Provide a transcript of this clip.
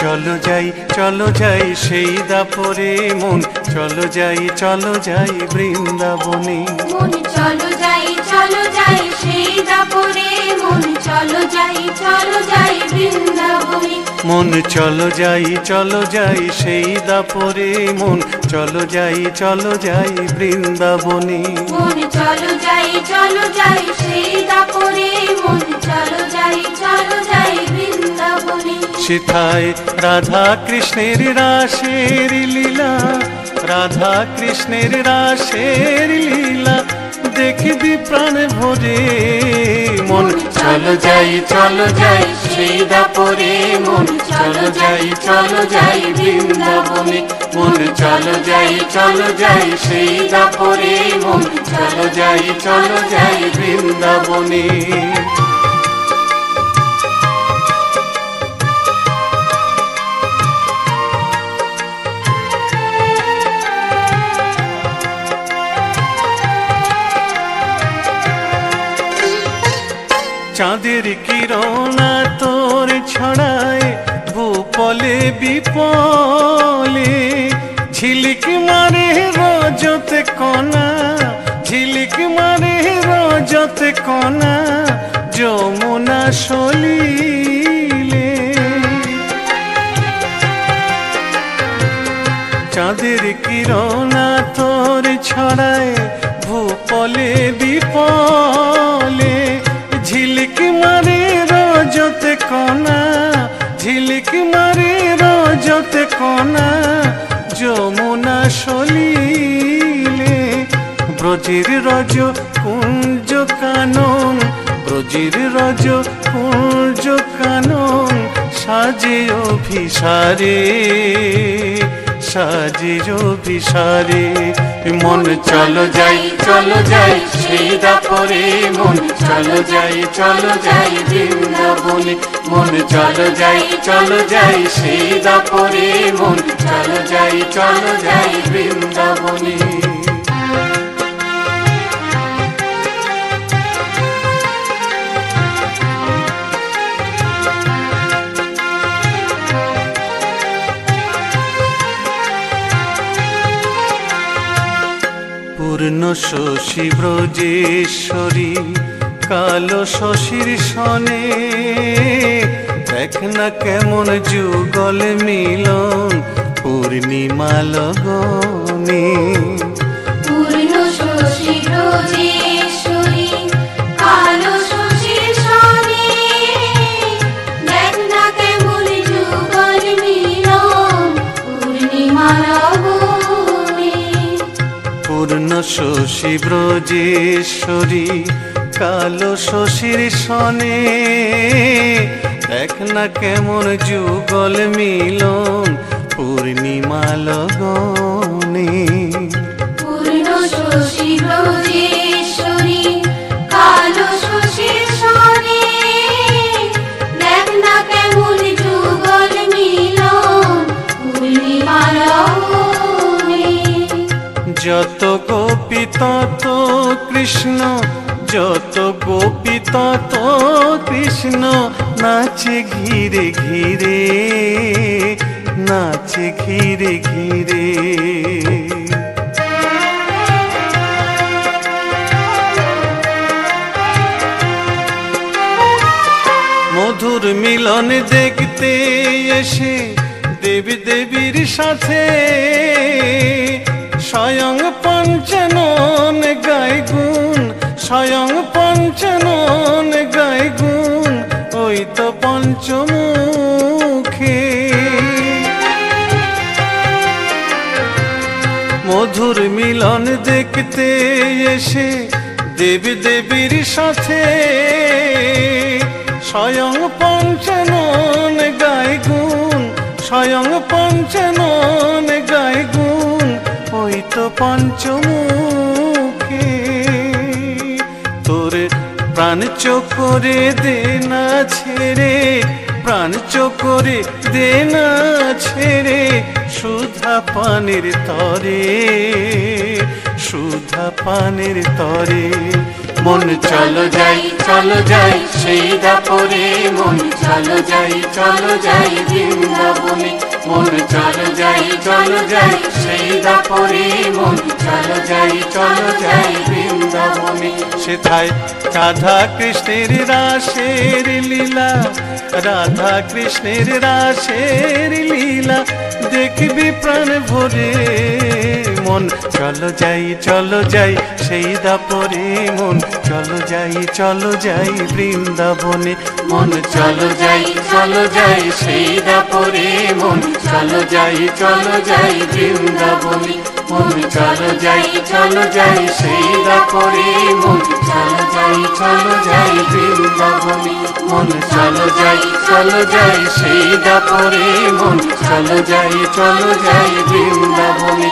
চলো যাই চলো যাই সেই দাপরে মন। চলো যাই চলো যাই বৃন্দাবনে। মন চলো যাই চলো যাই সেই দাপরে মন। চলো যাই চলো যাই বৃন্দাবনে। মন চলো যাই চলো যাই সেই দাপরে মন। চলো যাই চলো যাই বৃন্দাবনে। মন চলো যাই চলো যাই সেই দাপরে মন। সেথায় রাধা কৃষ্ণের রাসের লীলা, রাধা কৃষ্ণের রাসের লীলা, দেখবি প্রাণ ভরে মন। চলো যাই চলো যাই সেই মন। চলো যাই চলো যাই, বৃন্দাবনে মন। চলো যাই চলো যাই সেই মন। চলো যাই চলো যাই, বৃন্দাবনে। চাঁদের কিরণা তোর ছড়ায় ভূপলে বিপলে, ঝিলিক মারে রজতে কণা, ঝিলিক মারে রজতে কণা, যমুনা সলিলে। চাঁদের কিরণা তোর ছড়ায় ভূপলে বিপলে কণা ঝিলিক মারে রজতে কণা যমুনা সলিলে, ব্রজির রজ কুঞ্জ কানন, ব্রজির রজ কুঞ্জ কানন, সাজে অভিসারে। সাজে অভিসারে মন চলো যাই চলো যাই সেই দাপরে মন চলো যাই চলো যাই বৃন্দাবনে। মন চলো যাই চলো যাই সেই দাপরে মন চলো যাই চলো যাই বৃন্দাবনে। পূর্ণ শশী ব্রজেশ্বরী কালো শশীর সনে। দেখ না কেমন যুগল মিলন পূর্ণিমা লগনে। শশী ব্রজেশ্বরী, কালো শশীর সনে। দেখ না কেমন যুগল মিলন, পূর্ণিমা লগনে। পূর্ণ শশী ব্রজেশ্বরী। যত গোপী তত কৃষ্ণ, যত গোপী তত কৃষ্ণ, নাচে ঘিরে ঘিরে, নাচে ঘিরে ঘিরে। মধুর মিলন দেখতে এসে দেবী দেবীর সাথে স্বয়ং পঞ্চনন গায় গুণ, স্বয়ং পঞ্চনন গায় গুণ, ওই তো পঞ্চমুখে। মধুর মিলন দেখতে এসে দেবী দেবীর সাথে স্বয়ং পঞ্চনন গায় গুণ, স্বয়ং পঞ্চনন গায় গুণ ওই তো পঞ্চমুখে। তোর প্রাণ চোখরে দে না ছেড়ে, প্রাণ চোখরে দে না ছেড়ে, সুধা পানের তরে, সুধা পানের তরে। মন চলো যাই চলো যাই, সেই দাপরে মন চলো যাই চলো যাই বৃন্দাবনে। মন চলো যাই চলো যাই, সেই দাপরে মন চলো যাই চলো যাই বৃন্দাবনে। সেথায় রাধা কৃষ্ণের রাসের লীলা, রাধা কৃষ্ণের রাসের লীলা, দেখবি প্রাণ ভরে। মন চলো যাই চলো যাই সেই দাপরে মন চলো যাই চলো যাই বৃন্দাবনে মন চলো যাই চলো যাই সেই দাপরে মন চলো যাই চলো যাই বৃন্দাবনে মন চলো যাই চলো যাই সেই দাপরে মন চলো যাই চলো যাই বৃন্দাবনে মন চলো যাই চলো যাই সেই দাপরে মন চলো যাই চলো যাই বৃন্দাবনে